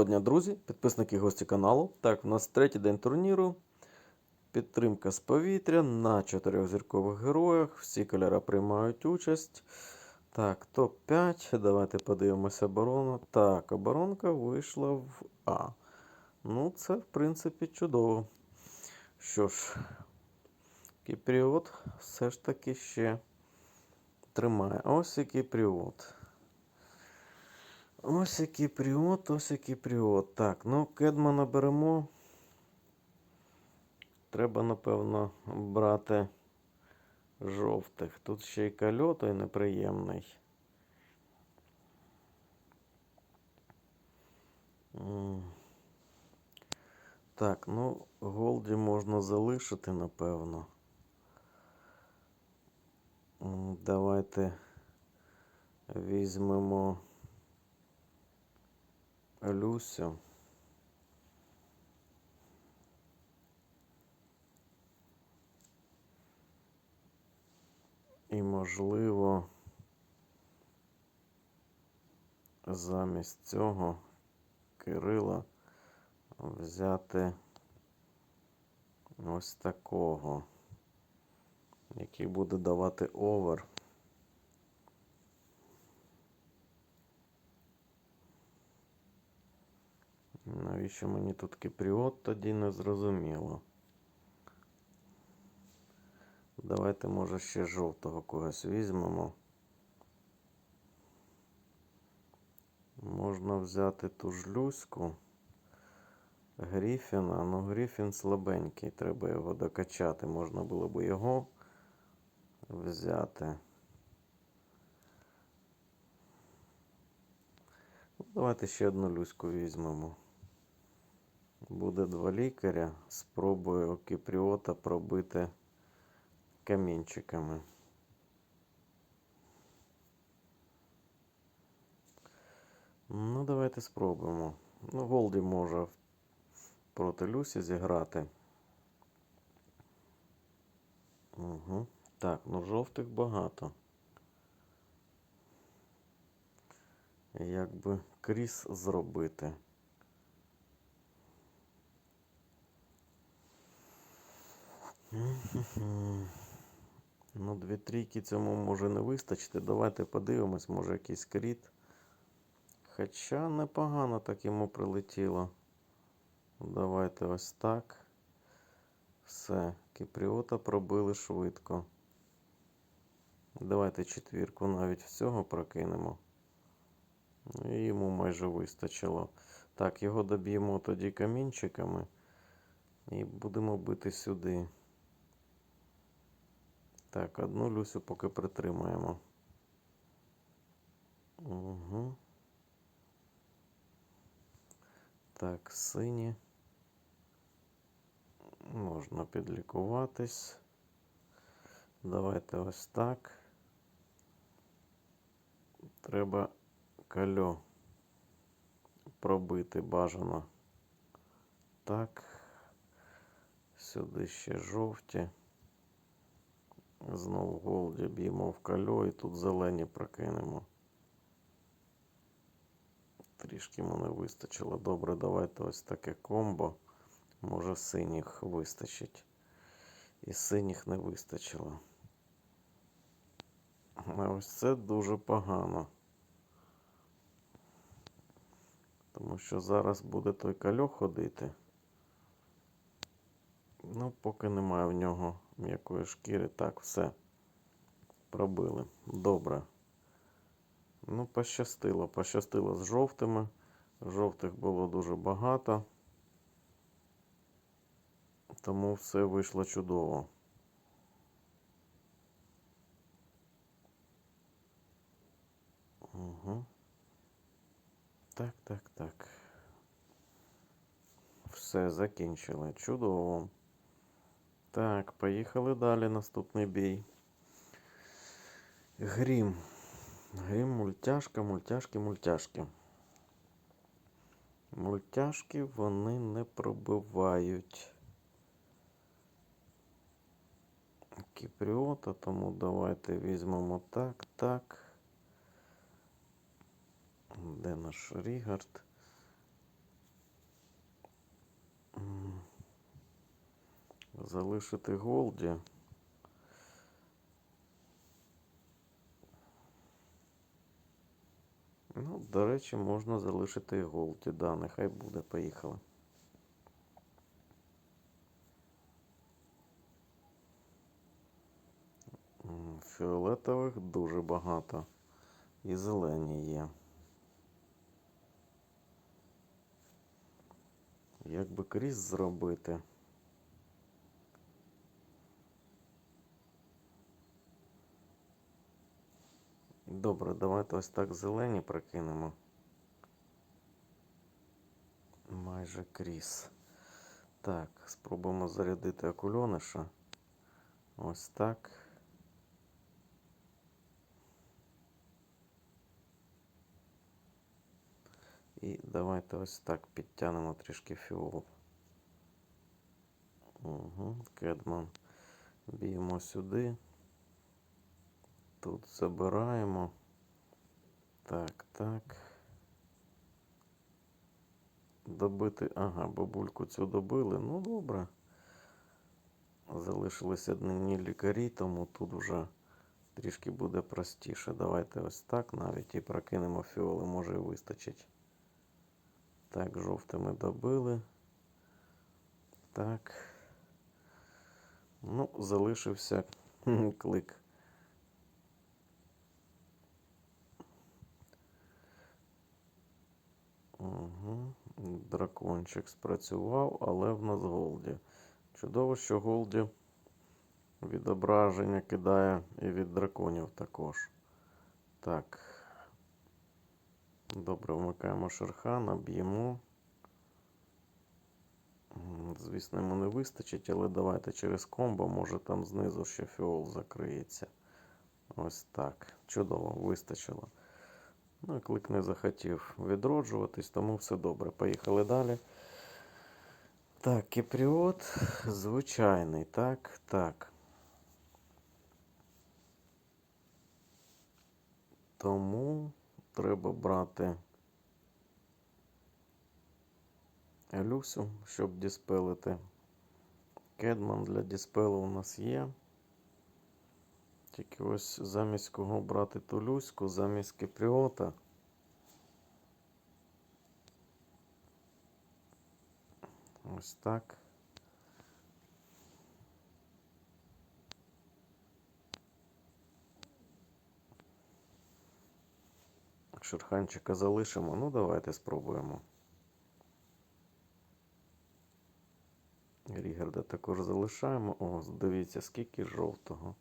Доброго дня, друзі, підписники гості каналу. Так, у нас третій день турніру. Підтримка з повітря на чотирьох зіркових героях. Всі кольори приймають участь. Так, топ-5. Давайте подивимося оборону. Так, оборонка вийшла в А. Ну, це, в принципі, чудово. Що ж, Кіпріот все ж таки ще тримає. Ось і Кіпріот. Ось який пріот, ось який пріот. Так, ну Кедмана беремо. Треба, напевно, брати жовтих. Тут ще й кальо, той неприємний. Так, ну, Голді можна залишити, напевно. Давайте візьмемо. Люсю. І, можливо, замість цього Кирила взяти ось такого, який буде давати овер. Навіщо мені тут кіпріот тоді не зрозуміло. Давайте, може, ще жовтого когось візьмемо. Можна взяти ту ж Люську. Гріфіна, ну Гріфін слабенький, треба його докачати. Можна було б його взяти. Давайте ще одну Люську візьмемо. Буде два лікаря. Спробую Кіпріота пробити камінчиками. Ну, давайте спробуємо. Ну, Голді може проти Люсі зіграти. Угу. Так, ну жовтих багато. Як би кріс зробити? Ну, дві трійки цьому може не вистачити. Давайте подивимось, може якийсь кріт. Хоча непогано так йому прилетіло. Давайте ось так. Все. Кіпріота пробили швидко. Давайте четвірку навіть всього прокинемо. Ну, І йому майже вистачило. Так, його доб'ємо тоді камінчиками. І будемо бити сюди. Так, одну Люсю поки притримаємо. Угу. Так, сині. Можна підлікуватись. Давайте ось так. Треба кальо пробити бажано. Так. Сюди ще жовті. Знову голді б'ємо в кальо і тут зелені прокинемо. Трішки мене вистачило. Добре, давайте ось таке комбо. Може синіх вистачить. І синіх не вистачило. А ось це дуже погано. Тому що зараз буде той кальо ходити. Ну, поки немає в нього м'якої шкіри. Так, все. Пробили. Добре. Ну, пощастило. Пощастило з жовтими. Жовтих було дуже багато. Тому все вийшло чудово. Угу. Так, так, так. Все, закінчили. Чудово. Так, поїхали далі. Наступний бій. Грім. Грім, мультяшка, мультяшки, мультяшки. Мультяшки вони не пробивають. Кіпріота, тому давайте візьмемо так, так. Де наш Рігард? Залишити Голді. Ну, до речі, можна залишити і Голді. Да, нехай буде. Поїхали. Фіолетових дуже багато. І зелені є. Як би кріс зробити? Добре, давайте ось так зелені прокинемо. Майже кріс. Так, спробуємо зарядити акульониша. Ось так. І давайте ось так підтягнемо трішки фіол. Угу, Кедман. Б'ємо сюди. Тут забираємо. Так, так. Добити. Ага, бабульку цю добили. Ну, добре. Залишились одні лікарі, тому тут вже трішки буде простіше. Давайте ось так навіть і прокинемо фіоли, може і вистачить. Так, жовтими добили. Так. Ну, залишився клик. Угу. Дракончик спрацював, але в нас Голді. Чудово, що Голді відображення кидає і від драконів також. Так. Добре, вмикаємо Шерхана, б'ємо. Звісно, йому не вистачить, але давайте через комбо, може там знизу ще фіол закриється. Ось так. Чудово, вистачило. Ну, клик не захотів відроджуватись, тому все добре. Поїхали далі. Так, кіпріот звичайний. Так, так. Тому треба брати Люсю, щоб діспелити. Кедман для діспелу у нас є. Тільки ось замість кого брати ту Люську, замість Кіпріота. Ось так. Шерханчика залишимо. Ну, давайте спробуємо. Рігарда також залишаємо. О, дивіться, скільки жовтого.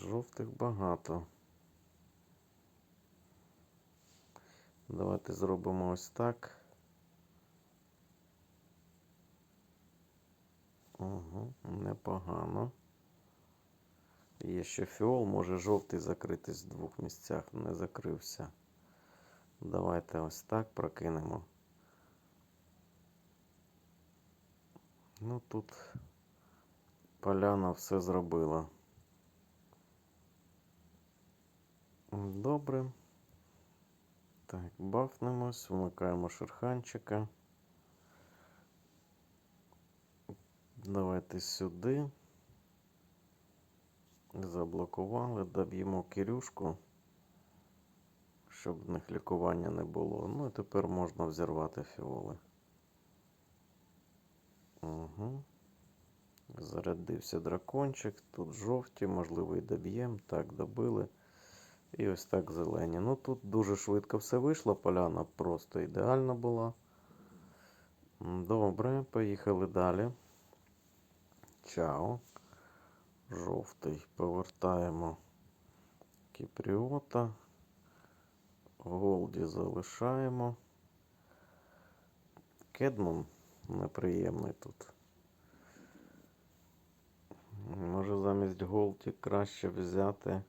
Жовтих багато. Давайте зробимо ось так. Угу, непогано. Є ще фіол, може жовтий закритись в двох місцях, не закрився. Давайте ось так прокинемо. Ну тут поляна все зробила. Добре. Так, бафнемось, вмикаємо шерханчика. Давайте сюди. Заблокували, доб'ємо Кирюшку, щоб в них лікування не було. Ну і тепер можна взірвати фіоли. Угу. Зарядився дракончик. Тут жовті, можливо, і доб'ємо. Так, добили. І ось так зелені. Ну тут дуже швидко все вийшло. Поляна просто ідеальна була. Добре, поїхали далі. Чао. Жовтий. Повертаємо Кіпріота. Голді залишаємо. Кедман неприємний тут. Може замість Голді краще взяти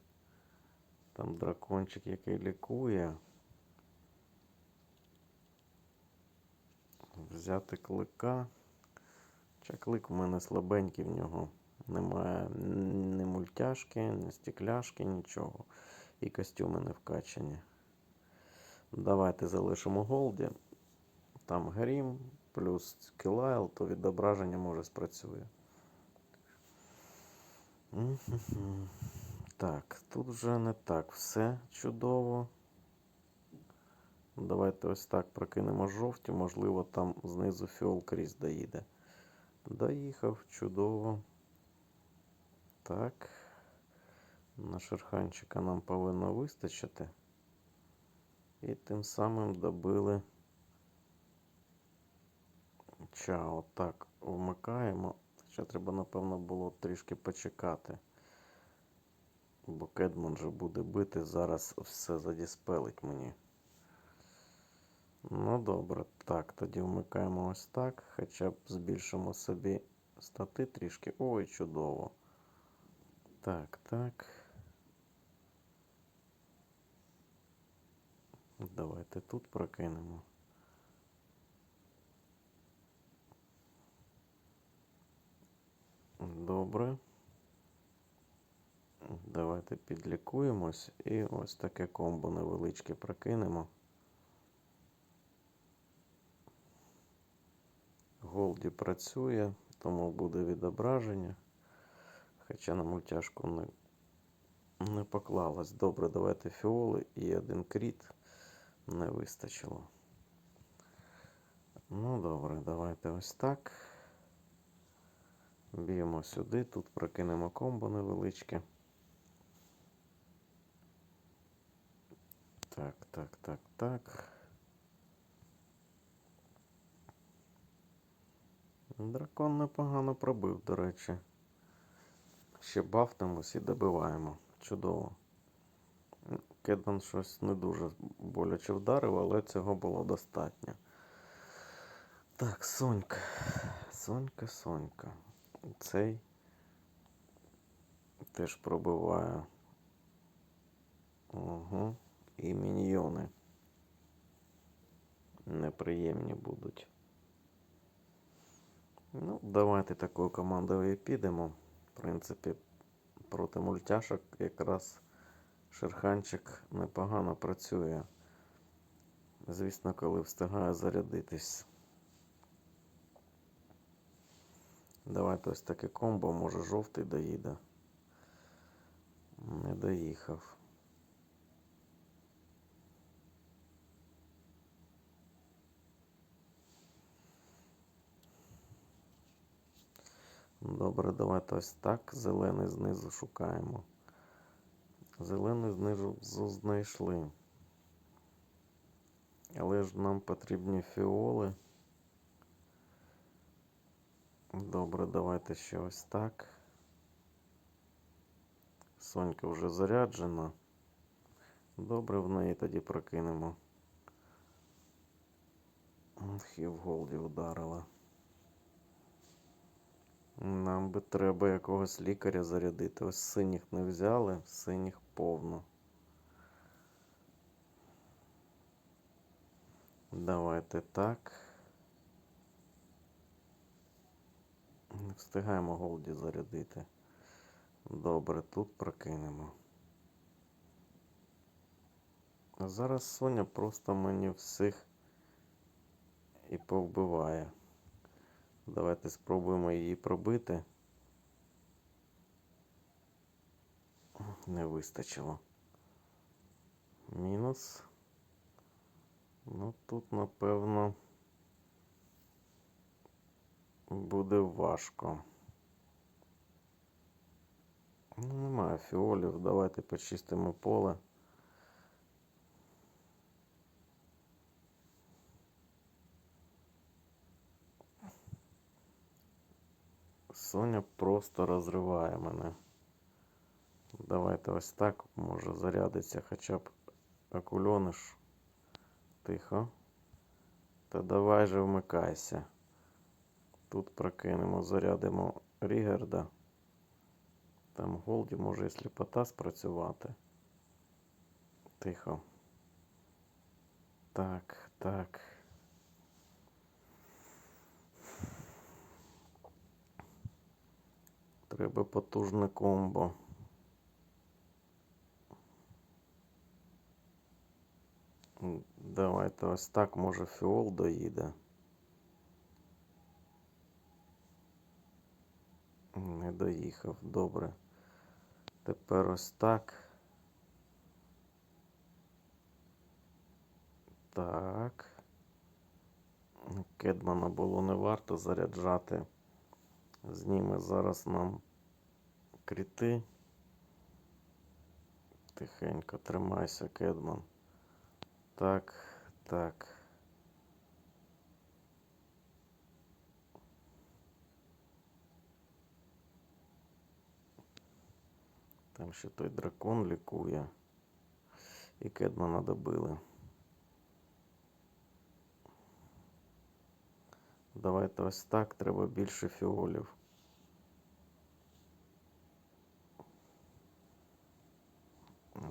там дракончик, який лікує. Взяти клика. Хоча клик у мене слабенький в нього. Немає ні мультяшки, ні стекляшки, нічого. І костюми не вкачані. Давайте залишимо голді. Там грім плюс кілайл, то відображення може спрацює. Так, тут вже не так все чудово. Давайте ось так прокинемо жовті, можливо, там знизу фіол крізь доїде. Доїхав, чудово. Так. На шерханчика нам повинно вистачити. І тим самим добили чао. Так, вмикаємо. Ще треба, напевно, було трішки почекати. Бо Кедман же буде бити, зараз все задіспелить мені. Ну добре, так, тоді вмикаємо ось так. Хоча б збільшимо собі стати трішки. Ой, чудово. Так, так. Давайте тут прокинемо. Добре. Давайте підлікуємось і ось таке комбо невеличке прокинемо. Голді працює, тому буде відображення. Хоча на мультяшку не, не поклалось. Добре, давайте фіоли і один кріт не вистачило. Ну, добре, давайте ось так. Б'ємо сюди, тут прокинемо комбо невеличке. Так, так, так, так. Дракон непогано пробив, до речі. Ще бафнемось і добиваємо. Чудово. Кедман щось не дуже боляче вдарив, але цього було достатньо. Так, Сонька. Сонька, Сонька. Цей теж пробиває. Угу. І міньйони. Неприємні будуть. Ну, давайте такою командою підемо. В принципі, проти мультяшок якраз шерханчик непогано працює. Звісно, коли встигає зарядитись. Давайте ось таке комбо, може жовтий доїде. Не доїхав. Добре, давайте ось так. Зелений знизу шукаємо. Зелений знизу знайшли. Але ж нам потрібні фіоли. Добре, давайте ще ось так. Сонька вже заряджена. Добре, в неї тоді прокинемо. І в голді вдарила. Нам би треба якогось лікаря зарядити. Ось синіх не взяли, синіх повно. Давайте так. Не встигаємо голді зарядити. Добре, тут прокинемо. А зараз Соня просто мені всіх і повбиває. Давайте спробуємо її пробити. Не вистачило. Мінус. Ну тут, напевно, буде важко. Ну, немає фіолів. Давайте почистимо поле. Соня просто розриває мене. Давайте ось так, може зарядиться хоча б акульониш. Тихо. Та давай же вмикайся. Тут прокинемо, зарядимо Рігарда. Там Голді може і сліпота спрацювати. Тихо. Так, так. Треба потужне комбо. Давайте ось так, може, фіол доїде. Не доїхав, добре. Тепер ось так. Так. Кедмана було не варто заряджати. Зніме зараз нам кріти. Тихенько тримайся, Кедман. Так, так. Там ще той дракон лікує. І Кедмана добили. Давайте ось так, треба більше фіолів.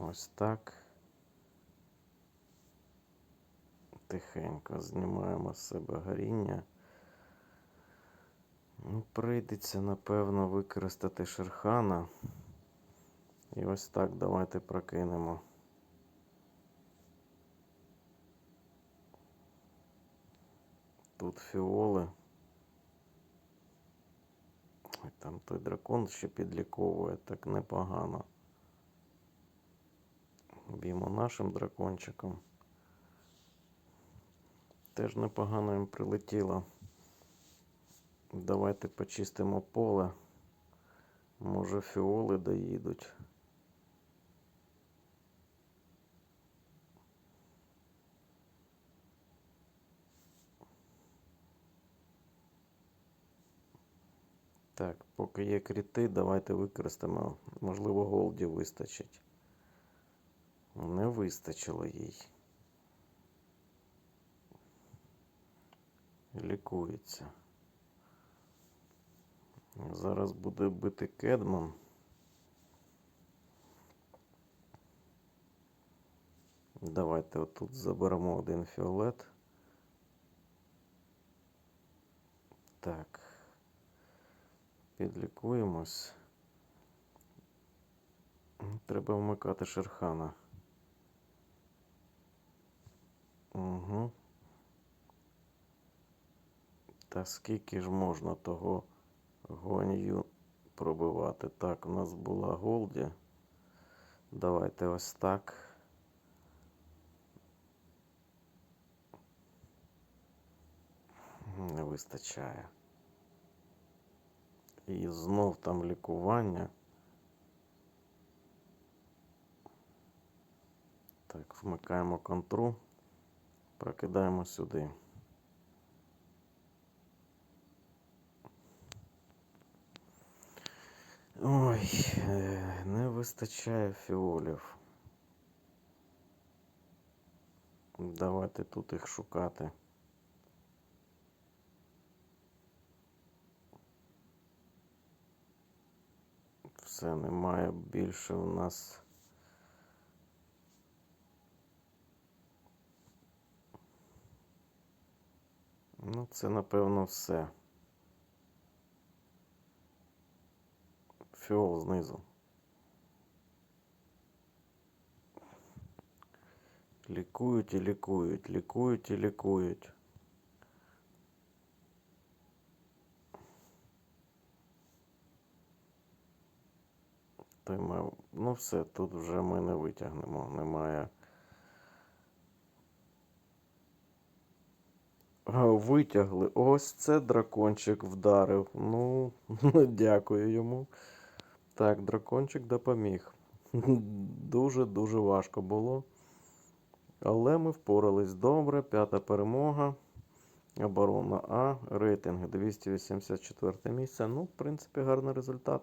Ось так. Тихенько знімаємо з себе горіння. Ну, прийдеться, напевно, використати шерхана. І ось так давайте прокинемо. Тут фіоли. Ой, Там той дракон ще підліковує, так непогано. Б'ємо нашим дракончиком. Теж непогано їм прилетіло. Давайте почистимо поле. Може фіоли доїдуть. Так, поки є кріти, давайте використаємо. Можливо, голді вистачить. Не вистачило їй. Лікується. Зараз буде бити Кедман. Давайте отут заберемо один фіолет. Так. Підлікуємось. Треба вмикати Шерхана. Угу. Та скільки ж можна того гонію пробивати? Так, у нас була Голді. Давайте ось так. Не вистачає. І знов там лікування. Так, вмикаємо контру, прокидаємо сюди. Ой, е, не вистачає фіолів. Давайте тут їх шукати. Все, немає більше у нас. Ну, це напевно все. Фіол знизу. Лікують і лікують, лікують і лікують. Мав... Ну все, тут вже ми не витягнемо, немає. Витягли. Ось це дракончик вдарив. Ну, дякую йому. Так, дракончик допоміг. Дуже-дуже важко було. Але ми впорались добре. П'ята перемога. Оборона А. Рейтинг 284 місце. Ну, в принципі, гарний результат.